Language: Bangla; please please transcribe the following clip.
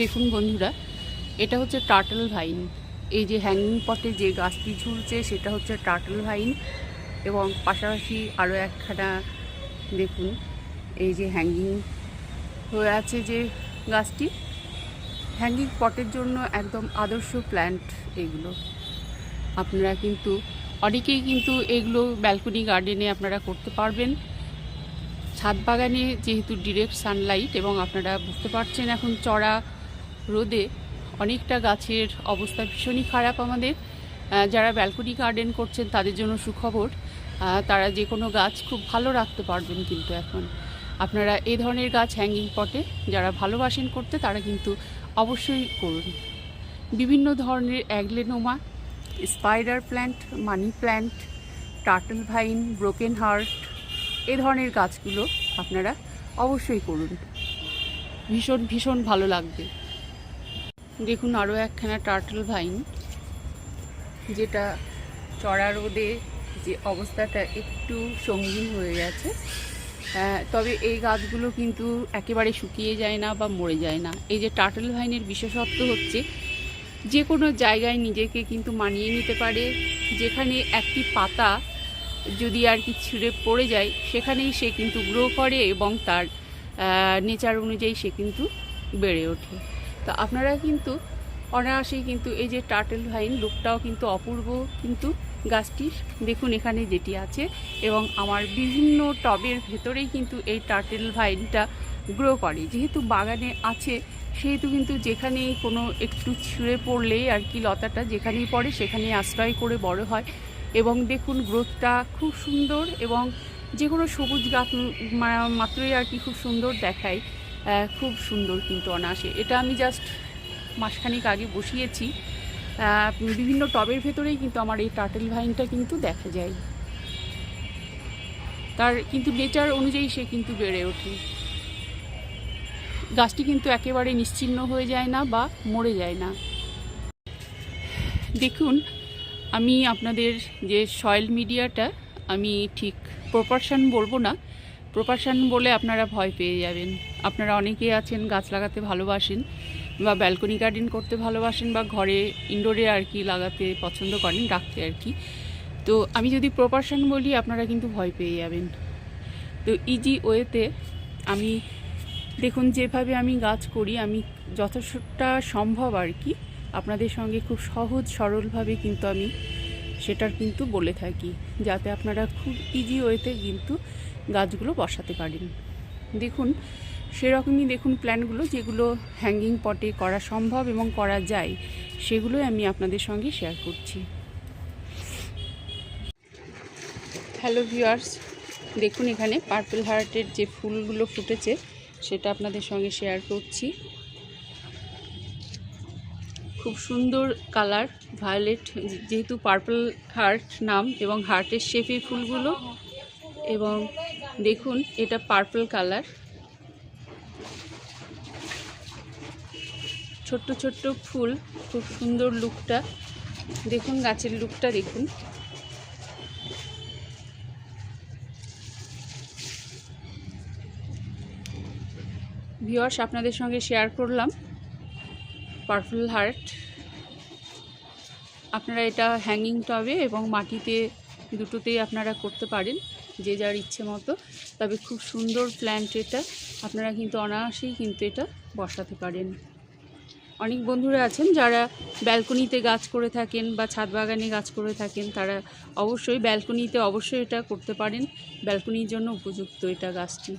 দেখুন বন্ধুরা, এটা হচ্ছে টার্টল ভাইন। এই যে হ্যাঙ্গিং পটে যে গাছটি ঝুলছে, সেটা হচ্ছে টার্টল ভাইন এবং পাশাপাশি আরও একখানা দেখুন, এই যে হ্যাঙ্গিং হয়ে আছে যে গাছটি। হ্যাঙ্গিং পটের জন্য একদম আদর্শ প্ল্যান্ট এগুলো। আপনারা কিন্তু, অনেকেই কিন্তু এগুলো ব্যালকনি গার্ডেনে আপনারা করতে পারবেন। ছাদ বাগানে যেহেতু ডিরেক্ট সানলাইট এবং আপনারা বুঝতে পারছেন এখন চড়া রোদে অনেকটা গাছের অবস্থা ভীষণই খারাপ আমাদের। যারা ব্যালকনি গার্ডেন করছেন তাদের জন্য সুখবর। তারা যে কোনো গাছ খুব ভালো রাখতে পারবেন কিন্তু এখন। আপনারা এ ধরনের গাছ হ্যাঙ্গিং পটে যারা ভালোবাসেন করতে তারা কিন্তু অবশ্যই করুন। বিভিন্ন ধরনের aglaonema spider plant money plant turtle vine broken heart এ ধরনের গাছগুলো আপনারা অবশ্যই করুন। ভীষণ ভীষণ ভালো লাগবে। দেখুন আরও একখানা টার্টল ভাইন যেটা চড়া রোদে যে অবস্থাটা একটু সঙ্গীন হয়ে গেছে। তবে এই গাছগুলো কিন্তু একেবারে শুকিয়ে যায় না বা মরে যায় না। এই যে টার্টল ভাইনের বিশেষত্ব হচ্ছে, যে কোনো জায়গায় নিজেকে কিন্তু মানিয়ে নিতে পারে। যেখানে একটি পাতা যদি আর কি ছিঁড়ে পড়ে যায়, সেখানেই সে কিন্তু গ্রো করে এবং তার নেচার অনুযায়ী সে কিন্তু বেড়ে ওঠে। তো আপনারা কিন্তু অনায়াসেই কিন্তু এই যে টার্টেল ভাইন লুকটাও কিন্তু অপূর্ব কিন্তু গাছটি দেখুন এখানে যেটি আছে এবং আমার বিভিন্ন টবের ভেতরেই কিন্তু এই টার্টেল ভাইনটা গ্রো করে। যেহেতু বাগানে আছে, সেহেতু কিন্তু যেখানেই কোনো একটু ছিঁড়ে পড়লেই আর কি লতাটা যেখানেই পড়ে সেখানেই আশ্রয় করে বড় হয়। এবং দেখুন গ্রোথটা খুব সুন্দর এবং যে কোনো সবুজ গাছ মাত্রই আর কি খুব সুন্দর দেখায়। খুব সুন্দর কিন্তু অনাসে এটা আমি জাস্ট মাসখানেক আগে বসিয়েছি। বিভিন্ন টবের ভেতরেই কিন্তু আমার এই টার্টেল ভাইনটা কিন্তু দেখা যায়। তার কিন্তু নেচার অনুযায়ী সে কিন্তু বেড়ে ওঠে। গাছটি কিন্তু একেবারে নিশ্চিহ্ন হয়ে যায় না বা মরে যায় না। দেখুন, আমি আপনাদের যে সয়েল মিডিয়াটা আমি ঠিক প্রপারশান বলব না। প্রপারশান বলে আপনারা ভয় পেয়ে যাবেন। আপনারা অনেকেই আছেন, গাছ লাগাতে ভালোবাসেন বা ব্যালকনি গার্ডেন করতে ভালোবাসেন বা ঘরে ইনডোরে আর কি লাগাতে পছন্দ করেন, রাখতে আর কি। তো আমি যদি প্রপারশান বলি, আপনারা কিন্তু ভয় পেয়ে যাবেন। তো ইজি ওয়েতে আমি, দেখুন, যেভাবে আমি গাছ করি, আমি যথেষ্টটা সম্ভব আর কি। আপনাদের সঙ্গে খুব সহজ সরলভাবে কিন্তু আমি সেটার কিন্তু বলে থাকি, যাতে আপনারা খুব ইজি ওয়েতে কিন্তু গাছগুলো বসাতে পারেন। দেখুন, সেরকমই দেখুন প্ল্যানগুলো যেগুলো হ্যাঙ্গিং পটে করা সম্ভব এবং করা যায়, সেগুলোই আমি আপনাদের সঙ্গে শেয়ার করছি। হ্যালো ভিউয়ার্স দেখুন এখানে পার্পল হার্টের যে ফুলগুলো ফুটেছে, সেটা আপনাদের সঙ্গে শেয়ার করছি। খুব সুন্দর কালার ভায়োলেট যেহেতু পার্পল হার্ট নাম এবং হার্টের শেপে ফুলগুলো এবং দেখুন, এটা পার্পল কালার ছোট্ট ছোট্ট ফুল, খুব সুন্দর লুকটা দেখুন, গাছের লুকটা দেখুন। ভিওয়ার্স আপনাদের সঙ্গে শেয়ার করলাম পার্পল হার্ট আপনারা এটা হ্যাঙ্গিং টবে এবং মাটিতে, দুটোতেই আপনারা করতে পারেন। যে যার ইচ্ছে মতো। তবে খুব সুন্দর প্ল্যান্ট এটা। আপনারা কিন্তু অনায়াসেই কিন্তু এটা বসাতে পারেন। অনেক বন্ধুরা আছেন যারা ব্যালকনিতে গাছ করে থাকেন বা ছাদ বাগানে গাছ করে থাকেন, তারা অবশ্যই ব্যালকনিতে অবশ্যই এটা করতে পারেন। ব্যালকনির জন্য উপযুক্ত এটা গাছটি।